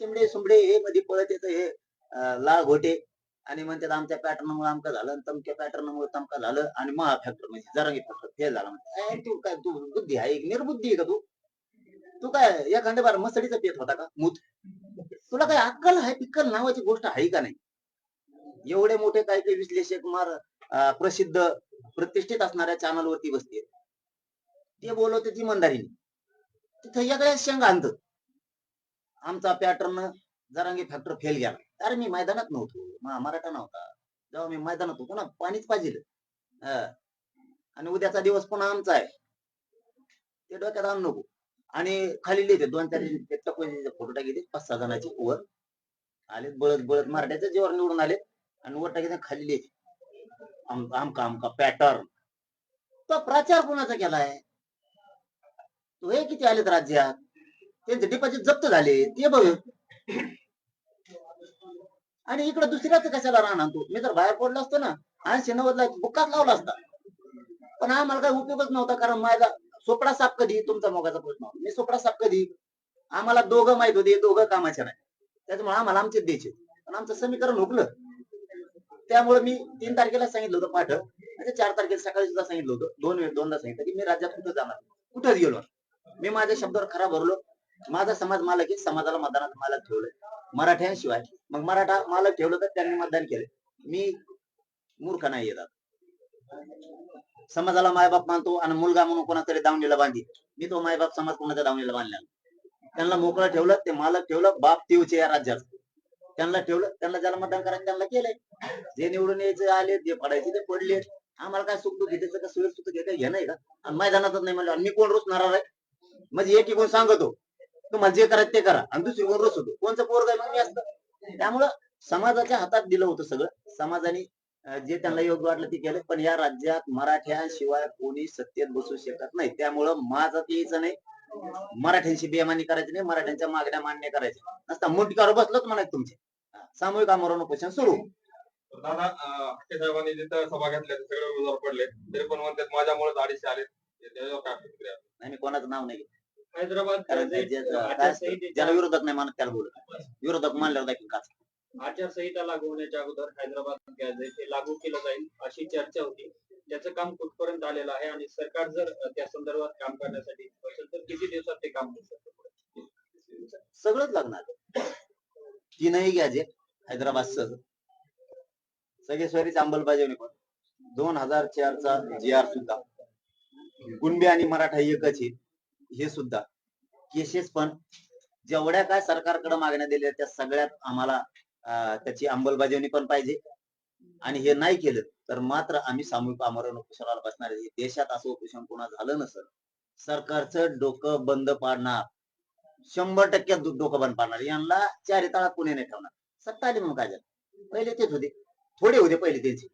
शिमडे सुमडे हे मध्ये पळत येतं हे लाल घोटे. आणि म्हणतात आमच्या पॅटर्न मुळे आमका झालं तमक्या पॅटर्न मुळे तमका झालं आणि महा फॅक्टर म्हणजे जरा फॅक्टर फेल झाला म्हणजे तू काय तू बुद्धी आहे निर्बुद्धी आहे का तू? तू काय एखाद्या बार मसडीचा पेत होता का? मूत. तुला काय अक्कल आहे पिक्कल नावाची गोष्ट आहे का नाही? एवढे मोठे काही काही विश्लेषक मार प्रसिद्ध प्रतिष्ठित असणाऱ्या चॅनल वरती बसते ते बोलवते ती मंदारीने तिथं वेगळ्या शेंगा आणत आमचा पॅटर्न जरांगी फॅक्टर फेल गेला. अरे मी मैदानात नव्हतो. मराठा नव्हता. जेव्हा मी मैदानात होतो ना पाणीच पाहिजे आणि उद्याचा दिवस पुन्हा आमचा आहे. ते डोक्यात आणू नको. आणि खाली लिहिते दोन चार फोटो टाकी पाच सहा जणांचे वर. आले बळत बळत मराठ्याच्या जीवर निवडून आले आणि वर टाकी खाली लिहिते. आमका आमका पॅटर्न तो प्रचार कोणाचा केलाय? तो हे किती आलेत राज्यात? त्यांचे डिपॉझिट जप्त झाले. ते बघ. आणि इकडे दुसऱ्याच कशाला राहणार तू मी तर बाहेर पडलो असतो ना. ऐंशी नव्वदला बुकात लावला असता. पण आम्हाला काही उपयोगच नव्हता कारण माझा सोपडा साप कधी? तुमचा मोगाचा प्रश्न. मी सोपडा साप कधी? आम्हाला दोघं माहीत होते. दोघं कामाचे नाही. त्याच्यामुळे आम्हाला आमचे द्यायचे. पण आमचं समीकरण हुकलं. त्यामुळे मी तीन तारखेला सांगितलं होतं पाठ. म्हणजे चार तारखेला सकाळी सुद्धा सांगितलं होतं. दोन वेळ दोनदा सांगितलं की मी राज्यात कुठं जाणार? कुठंच गेलो? मी माझ्या शब्दावर खरा भरलो. माझा समाज मालक आहे समाजाला मतदानात मालक ठेवलंय. मराठ्यांशिवाय. मग मराठा मालक ठेवलं तर त्यांनी मतदान केलं मी मूर्ख नाही येतात समाजाला मायबाप मानतो आणि मुलगा म्हणून कोणाकडे दावणीला बांधी. मी तो मायबाप समाज कोणाच्या दावणीला बांधला त्यांना मोकळं ठेवलं ते मालक ठेवलं बाप तीवचे या राज्यात. त्यांना ठेवलं त्यांना ज्याला मतदान करायचं त्यांना केलंय. जे निवडून यायचे आले जे पडायचे ते पडले. आम्हाला काय सुख दुःख घेण्याचं का सुख सुख घे घेणं का? आणि मैदानातच नाही म्हणलं मी कोण रुसणार आहे म्हणजे एक कोण सांगतो. तुम्हाला जे करायचं ते करा. आणि दुसरी कोण रुसतो कोणचं पोरग मग मी असतं. त्यामुळं समाजाच्या हातात दिलं होतं सगळं. समाजाने जे त्यांना योग्य वाटलं ते केलं. पण या राज्यात मराठ्यांशिवाय कोणी सत्तेत बसू शकत नाही. त्यामुळं माझं यायचं नाही. मराठ्यांशी बेमानी करायची नाही. मराठ्यांच्या मागण्या मान्य करायच्या नसता मुंडक्यावर बसलोच म्हणायचं तुमचे. सामूहिक आमरण उपोषण सुरू. दादा साहेबांनी जिथं सभा घेतल्या सगळे उमेदवार पडले तरी पण म्हणतात माझ्यामुळेच अडीचशे आले नाही मी कोणाचं नाव नाही. हैदराबाद कारण जे- काय असतं, आचारसंहितेच्या ज्याला विरोधक नाही मानत त्याला बोलत विरोधक मानल्यावर देखील का? आचारसंहिता लागू होण्याच्या अगोदर हैदराबाद गॅझेट हे लागू केलं जाईल अशी चर्चा होती. त्याचं काम कुठपर्यंत आलेलं आहे आणि सरकार जर अ, त्या संदर्भात काम करण्यासाठी इच्छुक असेल तर किती दिवसात ते काम होऊ शकतं? सगळंच लागणार. तीनही गॅजेट हैदराबाद सह सगळे स्वरीच अंमलबजावणी पण दोन हजार चारचा जी आर सुद्धा. कुणबी आणि मराठा एकच आहे. हे सुद्धा केसेस पण जेवढ्या काय सरकारकडे मागण्या दिल्या त्या सगळ्यात आम्हाला त्याची अंमलबजावणी पण पाहिजे. आणि हे नाही केलं तर मात्र आम्ही सामूहिक आमरण उपोषणाला बसणार आहे. देशात असं उपोषण पुन्हा झालं नसेल सरकारचं डोकं बंद पाडणार. शंभर टक्के डोकं बंद पाडणार. यांना चारी तळात कोणी नाही ठेवणार. सत्ता आली म्हणून काय झालं? पहिले तेच होते. थोडे होते पहिले त्यांचे.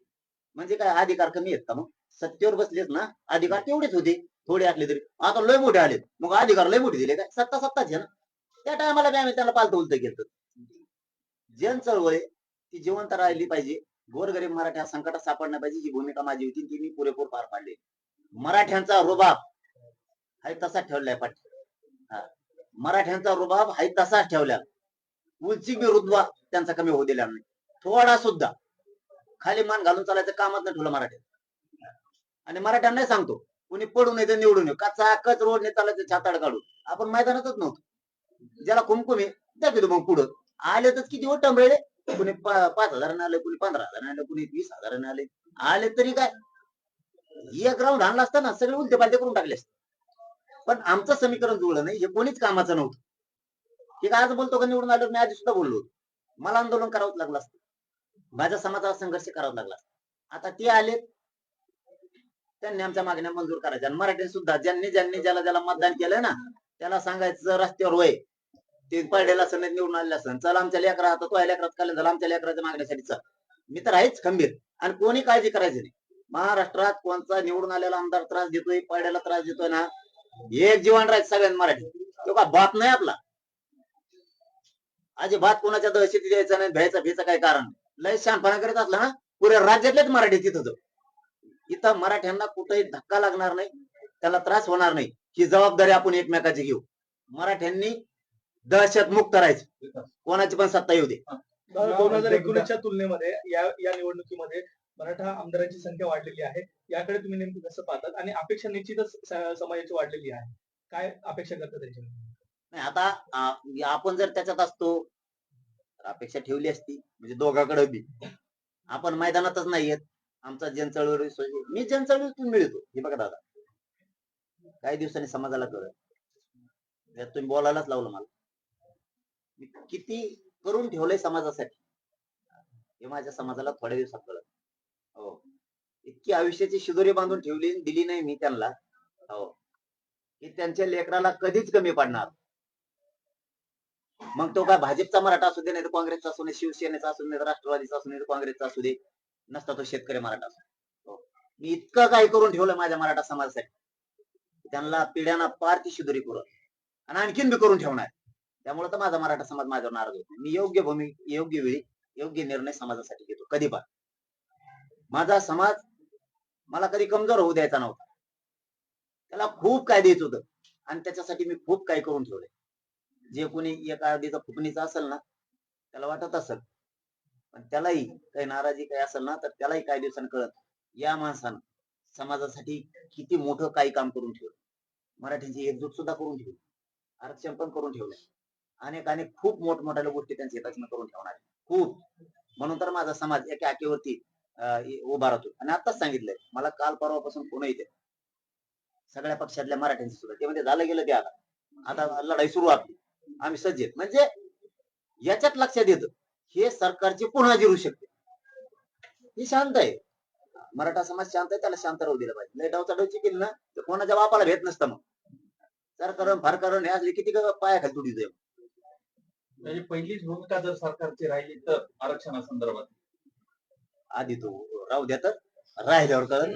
म्हणजे काय अधिकार कमी आहेत का मग? सत्तेवर बसलेत ना. अधिकार तेवढेच होते. थोडे असले तरी. आता लय मोठे आले मग अधिकार लय मोठे दिले काय सत्ता सत्ताच आहे ना. त्या टायमाला बी आम्ही त्याला पालतं उलतं केलं जन चळवळ आहे, ती जिवंत राहिली पाहिजे. गोरगरीब मराठ्या संकटात सापडण्या पाहिजे. ही भूमिका माझी होती ती मी पुरेपूर पार पाडली. मराठ्यांचा रुबाब हाय तसाच ठेवलाय पाठ मराठ्यांचा रुबाब हाय तसाच ठेवल्या उलची बी रुद्वा त्यांचा कमी होऊ दिला नाही. थोडा सुद्धा. खाली मान घालून चालायचं कामच नाही ठेवलं मराठ्यात आणि मराठ्यांना सांगतो कुणी पडून येतं निवडून येऊ. का चाकच रोडने चालायचं छाताड काढून. आपण मैदानातच नव्हतो. ज्याला कुमकुमे त्या किती मग पुढं. आले तर किती ओटम टंबळे कुणी पाच हजाराने आले कुणी पंधरा हजाराने आले कुणी वीस हजाराने आले. आले तरी काय? एक राऊंड आणला असता ना सगळे उलटे पालटे करून टाकले असते. पण आमचं समीकरण जुळलं नाही हे कोणीच कामाचं नव्हतं. हे काय आज बोलतो का निवडून आलो मी आधी सुद्धा बोललो मला आंदोलन करावंच लागलं असतं. माझ्या समाजाला संघर्ष करावा लागला असता. आता ते आले त्यांनी आमच्या मागण्या मंजूर करायच्या आणि मराठी सुद्धा ज्यांनी ज्यांनी ज्याला ज्याला मतदान केलंय ना त्याला सांगायचं रस्त्यावर वय. ते पडलेला असं निवडून आलेलं असं चल आमच्या लेकरा आता तो लेकरात कल्याण झाला आमच्या लेकराच्या मागण्यासाठी चल. मी तर आहेच खंबीर. आणि कोणी काळजी करायची नाही. महाराष्ट्रात कोणता निवडून आलेला आमदार त्रास देतोय पडलेला त्रास देतोय ना एक जीवन राहायचं सगळ्यांना मराठी तो का बाप नाही आपला? अजे भात कोणाच्या दहशती द्यायचा नाही भ्यायचा भ्यायचं काय कारण लय शहाणपणा करत असला ना पुऱ्या राज्यातलेच मराठी तिथं इथं मराठ्यांना कुठेही धक्का लागणार नाही त्याला त्रास होणार नाही. ही जबाबदारी आपण एकमेकाची घेऊ. मराठ्यांनी दहशत मुक्त करायचं विकास. कोणाची पण सत्ता येऊ दे. दोन हजार एकोणीसच्या तुलनेमध्ये या या निवडणुकीमध्ये मराठा आमदारांची संख्या वाढलेली आहे. याकडे तुम्ही नेमकं कसं पाहतात? आणि अपेक्षा निश्चितच समाजाची वाढलेली आहे. काय अपेक्षा करता त्यांच्या नाही आता आपण जर त्याच्यात असतो तर अपेक्षा ठेवली असती. म्हणजे दोघाकडे बी. आपण मैदानातच नाहीयेत. आमचा जनचळवळी सोय- मी जनचळवळीतून मिळतो. हे बघा दादा. काही दिवसांनी समाजाला कळत त्यात तुम्ही बोलायलाच लावलं मला. मी किती करून ठेवलंय समाजासाठी हे माझ्या समाजाला थोड्या दिवसात कळत हो. इतकी आयुष्याची शिदोरी बांधून ठेवली दिली नाही मी त्यांना. हो. की त्यांच्या लेकराला कधीच कमी पडणार. मग तो काय भाजपचा मराठा असू दे नाही तर काँग्रेसचा असू दे शिवसेनेचा असू दे नाही तर राष्ट्रवादीचा असू दे काँग्रेसचा असू दे. नसता तो शेतकरी मराठा. हो. मी इतकं काही करून ठेवलं माझ्या मराठा समाजासाठी. त्यांना पिढ्यांना पार ती शिदुरी करून आणि आणखीन बी करून ठेवणार. त्यामुळे तर माझा मराठा समाज माझ्यावर नाराज होतो. मी योग्य भूमी योग्य वेळी योग्य निर्णय समाजासाठी घेतो. कधी पण. माझा समाज मला कधी कमजोर होऊ द्यायचा नव्हता. त्याला खूप काय द्यायचं होतं. आणि त्याच्यासाठी मी खूप काय करून ठेवले जे कोणी एका आधीचा फुकणीचा असेल ना त्याला वाटत असेल. पण त्यालाही काही नाराजी काही असेल ना तर त्यालाही काही दिवसान कळत. या माणसानं समाजासाठी किती मोठं काही काम करून ठेवलं. मराठीची एकजूट सुद्धा करून ठेवली. आरक्षण पण करून ठेवलं. अनेक अनेक खूप मोठमोठ्या गोष्टी त्यांच्या हिताची करून ठेवणार खूप. म्हणून तर माझा समाज एका आकेवरती उभा राहतो आणि आताच सांगितलंय. मला काल परवापासून कोण येते सगळ्या पक्षातल्या मराठ्यांची सुद्धा. ते म्हणजे झालं गेलं ते आता. आता लढाई सुरू आपली. आम्ही सज्ज म्हणजे याच्यात लक्षात येतं. हे सरकारची पुन्हा जिरू शकते. हे शांत आहे. मराठा समाज शांत आहे त्याला शांत राहू दिलं पाहिजे. लय डवची केली ना तर कोणाच्या बापाला भेट नसतं मग. सरकार फार करण हे असले किती का पाया खाली तुडी जाईल. म्हणजे पहिलीच भूमिका जर सरकारची राहिली तर आरक्षणासंदर्भात. आधी तो राहू द्या तर. राहिल्यावर कळलं